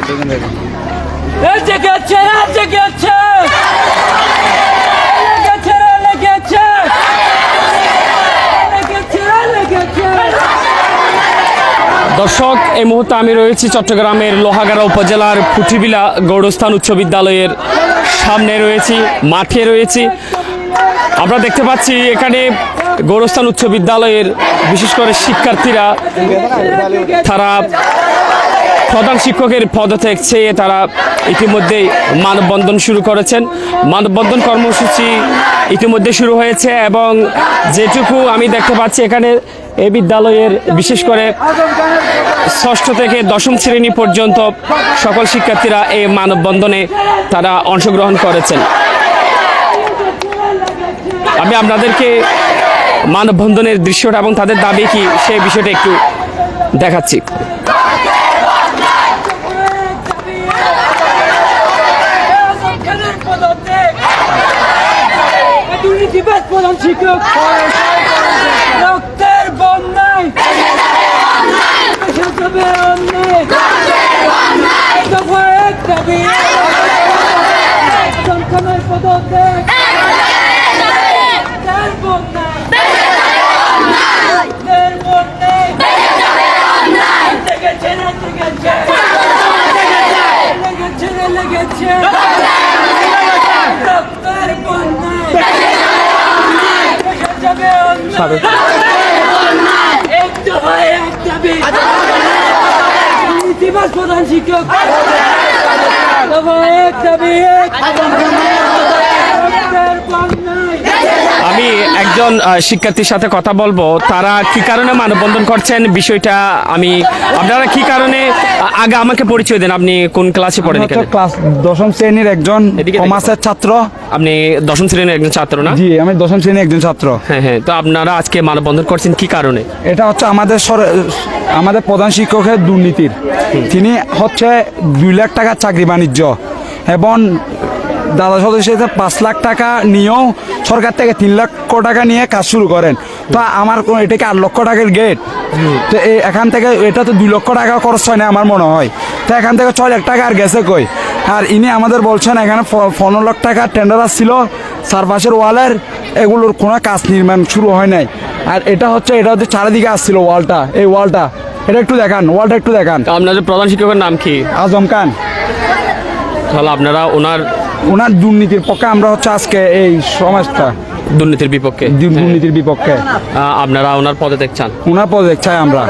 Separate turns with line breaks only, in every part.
দর্শক এই মুহূর্তে আমি রয়েছি চট্টগ্রামের লোহাগাড়া উপজেলার পুঠিবিলা গৌরস্থান উচ্চ বিদ্যালয়ের সামনে রয়েছি মাঠে রয়েছি আমরা দেখতে পাচ্ছি এখানে গৌরস্থান উচ্চ বিদ্যালয়ের বিশেষ করে শিক্ষার্থীরা তারা প্রধান শিক্ষকের পদ থেকে চেয়ে তারা ইতিমধ্যেই মানববন্ধন শুরু করেছেন মানববন্ধন কর্মসূচি ইতিমধ্যে শুরু হয়েছে এবং যেটুকু আমি দেখতে পাচ্ছি এখানে এই বিদ্যালয়ের বিশেষ করে ষষ্ঠ থেকে দশম শ্রেণী পর্যন্ত সকল শিক্ষার্থীরা এই মানববন্ধনে তারা অংশগ্রহণ করেছেন আমি আপনাদেরকে মানববন্ধনের দৃশ্যটা এবং তাদের দাবি কি সেই বিষয়টা একটু দেখাচ্ছি শিক্ষক রক্তের বন্যায় সন্তানের পদক্ষেপ লেগেছে রক্তের বন্যা ইতিহাস প্রধান শিক্ষক আচ্ছা। এক দাবি এক আমি একজন শিক্ষার্থীর সাথে কথা বলবো তারা কি কারণে মানববন্ধন করছেন বিষয়টা আমি আপনারা কি কারণে আগে আমাকে পরিচয় দেন আপনি কোন ক্লাসে পড়েন ক্লাস দশম শ্রেণীর একজন কমার্সের ছাত্র আপনি দশম শ্রেণীর একজন ছাত্র না জি আমি দশম শ্রেণীর একজন ছাত্র হ্যাঁ হ্যাঁ তো আপনারা আজকে মানববন্ধন করছেন কি কারণে এটা হচ্ছে আমাদের আমাদের প্রধান শিক্ষকের দুর্নীতির তিনি হচ্ছে দুই লাখ টাকার চাকরি বাণিজ্য এবং দাদা সদস্য হিসেবে পাঁচ লাখ টাকা নিয়েও সরকার থেকে তিন লক্ষ টাকা নিয়ে কাজ শুরু করেন তো আমার এটাকে আট লক্ষ টাকার গেট তো এখান থেকে এটা তো দুই লক্ষ টাকা খরচ হয় না আমার মনে হয় তো এখান থেকে ছয় লাখ টাকা আর গেছে কই আর ইনি আমাদের বলছেন এখানে পনেরো লাখ টাকার টেন্ডার আসছিল চারপাশের ওয়ালের এগুলোর কোনো কাজ নির্মাণ শুরু হয় নাই আর এটা হচ্ছে এটা হচ্ছে চারিদিকে আসছিল ওয়ালটা এই ওয়ালটা এটা একটু দেখান ওয়ালটা একটু দেখান আপনাদের প্রধান শিক্ষকের নাম কি আজম খান তাহলে আপনারা ওনার ওনার দুর্নীতির পক্ষে আমরা হচ্ছে আজকে এই সমাজটা দুর্নীতির বিপক্ষে হ্যাঁ। দুর্নীতির বিপক্ষে আপনারা ওনার পদে দেখছেন ওনার পদে চাই আমরা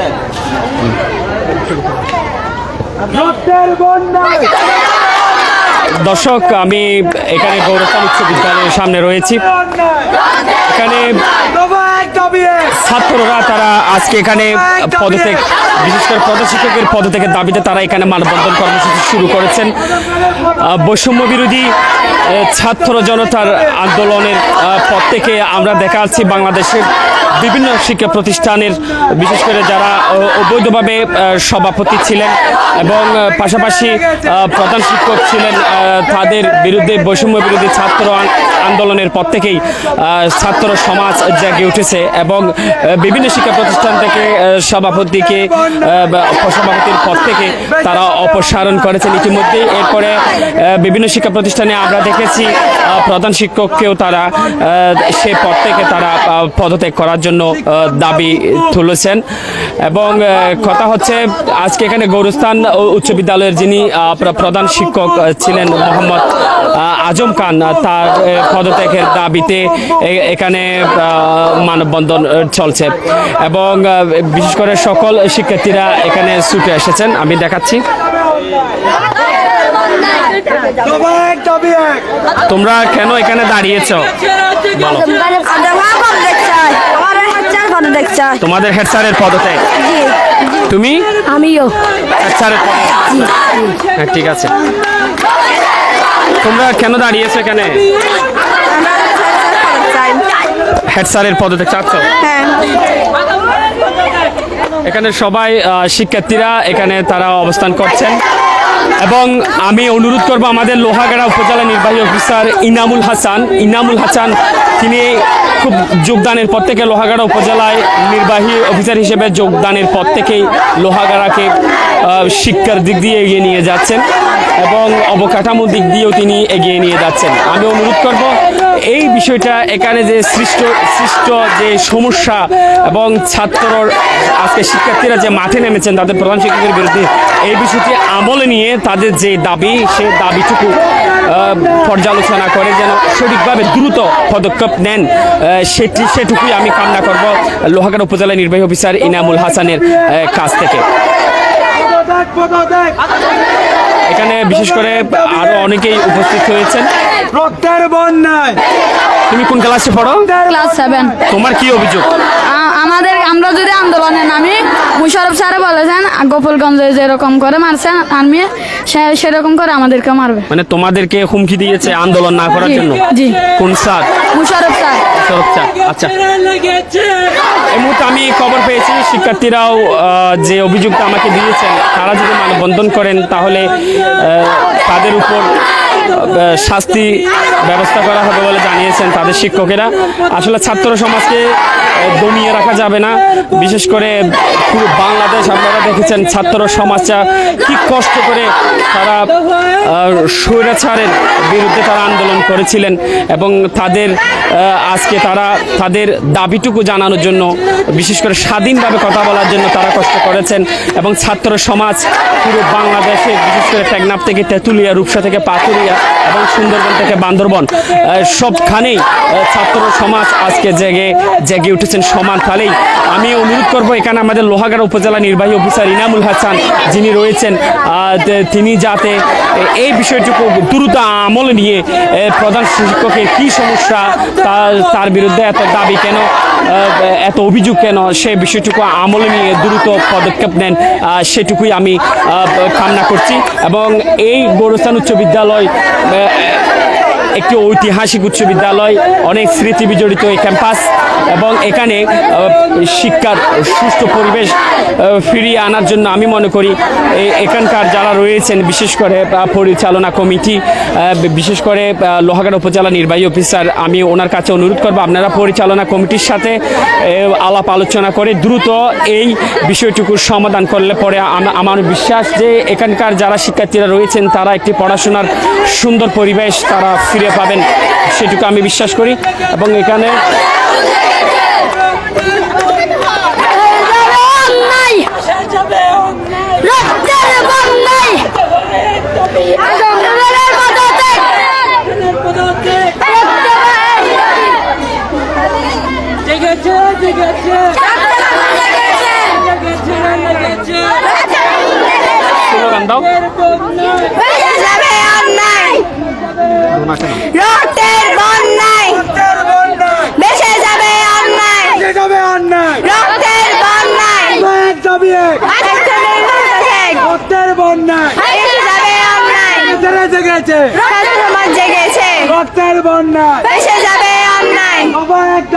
দর্শক আমি এখানে গৌরস্থান উচ্চ বিদ্যালয়ের সামনে রয়েছি এখানে ছাত্ররা তারা আজকে এখানে oh পদত্যাগ বিশেষ করে পদশিক্ষকের পদত্যাগের দাবিতে তারা এখানে মানববন্ধন কর্মসূচি শুরু করেছেন বৈষম্য বিরোধী ছাত্র জনতার আন্দোলনের পর থেকে আমরা দেখা আছি বাংলাদেশের বিভিন্ন শিক্ষা প্রতিষ্ঠানের বিশেষ করে যারা অবৈধভাবে সভাপতি ছিলেন এবং পাশাপাশি প্রধান শিক্ষক ছিলেন তাদের বিরুদ্ধে বৈষম্য বিরোধী ছাত্র আন্দোলনের পর থেকেই ছাত্র সমাজ জাগে উঠেছে এবং বিভিন্ন শিক্ষা প্রতিষ্ঠান থেকে সভাপতিকে সভাপতির পদ থেকে তারা অপসারণ করেছেন ইতিমধ্যে এরপরে বিভিন্ন শিক্ষা প্রতিষ্ঠানে আমরা দেখেছি প্রধান শিক্ষককেও তারা সে পদ থেকে তারা পদত্যাগ করার জন্য দাবি তুলেছেন এবং কথা হচ্ছে আজকে এখানে গৌরস্থান উচ্চ বিদ্যালয়ের যিনি প্রধান শিক্ষক ছিলেন মোহাম্মদ আজম খান তার পদত্যাগের দাবিতে এখানে মানববন্ধন চলছে এবং বিশেষ করে সকল শিক্ষার্থীরা এখানে ছুটে এসেছেন আমি দেখাচ্ছি তোমরা কেন এখানে দাঁড়িয়েছ বলো পদত্যাগ চাই তোমাদের হেড স্যারের তুমি আমিও হ্যাঁ ঠিক আছে তোমরা কেন দাঁড়িয়েছো এখানে হেড স্যারের চাচ্ছ হ্যাঁ। এখানে সবাই শিক্ষার্থীরা এখানে তারা অবস্থান করছেন এবং আমি অনুরোধ করব আমাদের লোহাগাড়া উপজেলা নির্বাহী অফিসার ইনামুল হাসান ইনামুল হাসান তিনি খুব যোগদানের পর থেকে লোহাগাড়া উপজেলায় নির্বাহী অফিসার হিসেবে যোগদানের পর থেকেই লোহাগাড়াকে শিক্ষার দিক দিয়ে এগিয়ে নিয়ে যাচ্ছেন এবং অবকাঠামো দিক দিয়েও তিনি এগিয়ে নিয়ে যাচ্ছেন আমি অনুরোধ করব এই বিষয়টা এখানে যে সৃষ্ট সৃষ্ট যে সমস্যা এবং ছাত্রর আজকে শিক্ষার্থীরা যে মাঠে নেমেছেন তাদের প্রধান শিক্ষকের বিরুদ্ধে এই বিষয়টি আমলে নিয়ে তাদের যে দাবি সেই দাবিটুকু পর্যালোচনা করে যেন সঠিকভাবে দ্রুত পদক্ষেপ নেন সেটি সেটুকুই আমি কামনা করব লোহাগাড়া উপজেলা নির্বাহী অফিসার ইনামুল হাসানের কাছ থেকে এখানে বিশেষ করে আরো অনেকেই উপস্থিত হয়েছেন তুমি কোন ক্লাসে পড়ো ক্লাস তোমার কি অভিযোগ আমাদের আমরা যদি আন্দোলনে নামি মুশারফ স্যার বলেছেন গোপালগঞ্জে যেরকম করে মারছে আর্মি সেরকম করে আমাদেরকে মারবে মানে তোমাদেরকে হুমকি দিয়েছে আন্দোলন না করার জন্য জি কোন sir Musharraf sir Musharraf sir আচ্ছা এই মুহূর্তে আমি খবর পেয়েছি শিক্ষার্থীরাও যে অভিযোগটা আমাকে দিয়েছেন তারা যদি মানববন্ধন করেন তাহলে তাদের উপর শাস্তি ব্যবস্থা করা হবে বলে জানিয়েছেন তাদের শিক্ষকেরা আসলে ছাত্র সমাজকে দমিয়ে রাখা যাবে না বিশেষ করে পুরো বাংলাদেশ আপনারা দেখেছেন ছাত্র সমাজটা কি কষ্ট করে তারা স্বৈরাচারের বিরুদ্ধে তারা আন্দোলন করেছিলেন এবং তাদের আজকে তারা তাদের দাবিটুকু জানানোর জন্য বিশেষ করে স্বাধীনভাবে কথা বলার জন্য তারা কষ্ট করেছেন এবং ছাত্র সমাজ পুরো বাংলাদেশে বিশেষ করে টেকনাফ থেকে তেঁতুলিয়া রূপসা থেকে পাথুরিয়া এবং সুন্দরবন থেকে বান্দরবন সবখানেই ছাত্র সমাজ আজকে জেগে জেগে উঠে করতেছেন সমান তাহলেই আমি অনুরোধ করব এখানে আমাদের লোহাগাড়া উপজেলা নির্বাহী অফিসার ইনামুল হাসান যিনি রয়েছেন তিনি যাতে এই বিষয়টুকু দ্রুত আমল নিয়ে প্রধান শিক্ষকের কি সমস্যা তার তার বিরুদ্ধে এত দাবি কেন এত অভিযোগ কেন সে বিষয়টুকু আমল নিয়ে দ্রুত পদক্ষেপ নেন সেটুকুই আমি কামনা করছি এবং এই গৌরস্থান উচ্চ বিদ্যালয় একটি ঐতিহাসিক উচ্চ বিদ্যালয় অনেক স্মৃতি বিজড়িত এই ক্যাম্পাস এবং এখানে শিক্ষার সুস্থ পরিবেশ ফিরিয়ে আনার জন্য আমি মনে করি এখানকার যারা রয়েছেন বিশেষ করে পরিচালনা কমিটি বিশেষ করে লোহাগাড়া উপজেলা নির্বাহী অফিসার আমি ওনার কাছে অনুরোধ করবো আপনারা পরিচালনা কমিটির সাথে আলাপ আলোচনা করে দ্রুত এই বিষয়টুকুর সমাধান করলে পরে আমার বিশ্বাস যে এখানকার যারা শিক্ষার্থীরা রয়েছেন তারা একটি পড়াশোনার সুন্দর পরিবেশ তারা ফিরে পাবেন সেটুকু আমি বিশ্বাস করি এবং এখানে রক্তের জেগেছে রক্তের যাবে খানের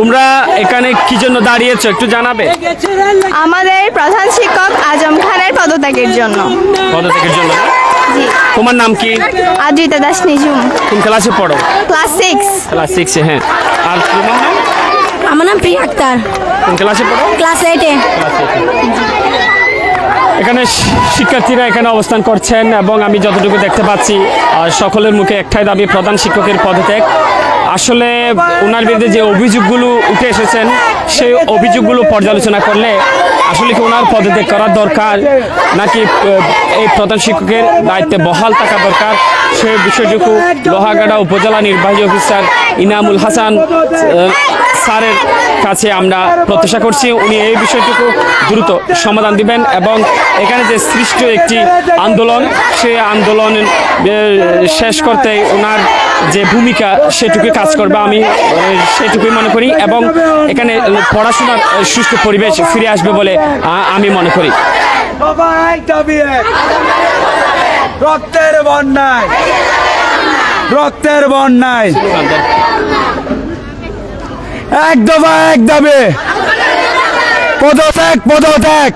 তোমরা এখানে কি জন্য দাঁড়িয়েছো একটু জানাবে আমাদের প্রধান শিক্ষক আজম খানের পদত্যাগের জন্য পদত্যাগের জন্য তোমার নাম কি আদিতা দাস নিজুম কোন ক্লাসে পড়ো ক্লাস সিক্স ক্লাস সিক্সে হ্যাঁ আর তোমার নাম আমার নাম প্রিয়া আক্তার কোন ক্লাসে পড়ো ক্লাস এইটে এখানে শিক্ষার্থীরা এখানে অবস্থান করছেন এবং আমি যতটুকু দেখতে পাচ্ছি সকলের মুখে একটাই দাবি প্রধান শিক্ষকের পদত্যাগ আসলে ওনার বিরুদ্ধে যে অভিযোগগুলো উঠে এসেছেন সেই অভিযোগগুলো পর্যালোচনা করলে আসলে কি ওনার পদত্যাগ করার দরকার নাকি এই প্রধান শিক্ষকের দায়িত্বে বহাল থাকা দরকার সে বিষয়টুকু লোহাগাড়া উপজেলা নির্বাহী অফিসার ইনামুল হাসান স্যারের কাছে আমরা প্রত্যাশা করছি উনি এই বিষয়টুকু দ্রুত সমাধান দিবেন এবং এখানে যে সৃষ্ট একটি আন্দোলন সে আন্দোলন শেষ করতে ওনার যে ভূমিকা সেটুকু কাজ করবে আমি সেটুকুই মনে করি এবং এখানে পড়াশোনার সুস্থ পরিবেশ ফিরে আসবে বলে আমি মনে করি রক্তের বন্যায় রক্তের বন্যায় এক দফা এক দাবে পদত্যাগ পদত্যাগ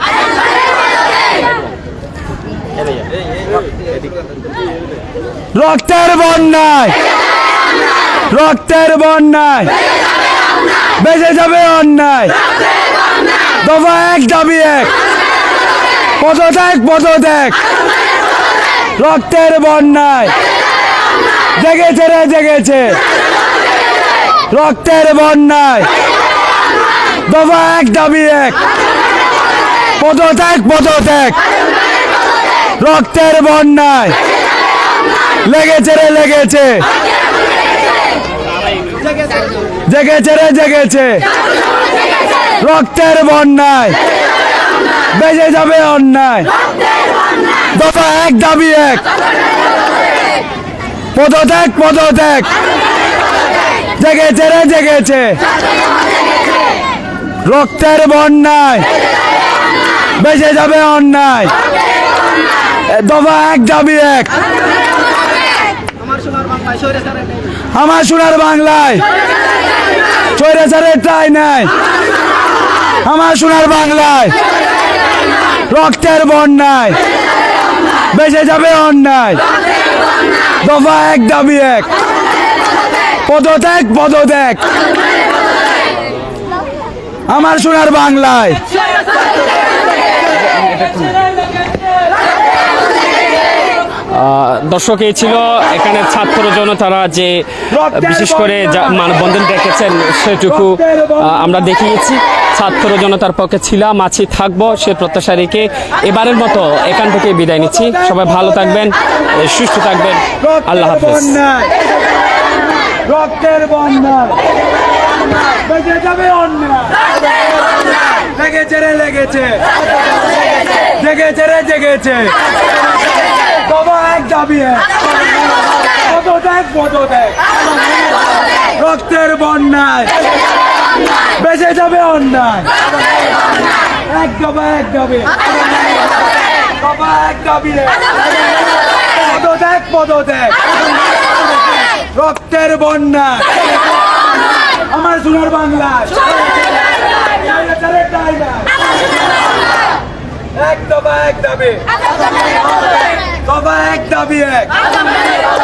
রক্তের বন্যায় রক্তের বন্যায় বেঁচে যাবে অন্যায় দফা এক দাবি এক পদ পদ দেখ রক্তের বন্যায় জেগেছে রে জেগেছে রক্তের বন্যায় দফা এক দাবি এক পদ পদ দেখ রক্তের বন্যায় লেগেছে রে লেগেছে জেগেছে রে জেগেছে রক্তের বন্যায় বেজে যাবে অন্যায় দফা এক দাবি এক পদত্যাগ পদত্যাগ জেগেছে রে জেগেছে রক্তের বন্যায় বেজে যাবে অন্যায় দফা এক দাবি এক আমার সোনার বাংলায় স্বৈরাচারের ঠাই নাই আমার সোনার বাংলায় রক্তের বন্যায় বেঁচে যাবে অন্যায় দফা এক দাবি এক পদত্যাগ পদত্যাগ আমার সোনার বাংলায় দর্শক এই ছিল এখানে ছাত্র জনতারা যে বিশেষ করে মানববন্ধন দেখেছেন সেটুকু আমরা দেখিয়েছি ছাত্র জনতার পক্ষে ছিলাম আছি থাকবো সে প্রত্যাশা রেখে এবারের মতো এখান থেকে বিদায় নিচ্ছি সবাই ভালো থাকবেন সুস্থ থাকবেন আল্লাহ হাফিজ লেগেছে রে লেগেছে রে জেগেছে বাবা এক দাবি পদত্যাগ দেখ রক্তের বন্যায় বেঁচে যাবে অন্যায় এক দাবা এক দাবি বাবা এক দাবি পদ দেখ রক্তের বন্যা আমার সোনার বাংলা এক দাবা এক দাবি তবে এক দাবি এক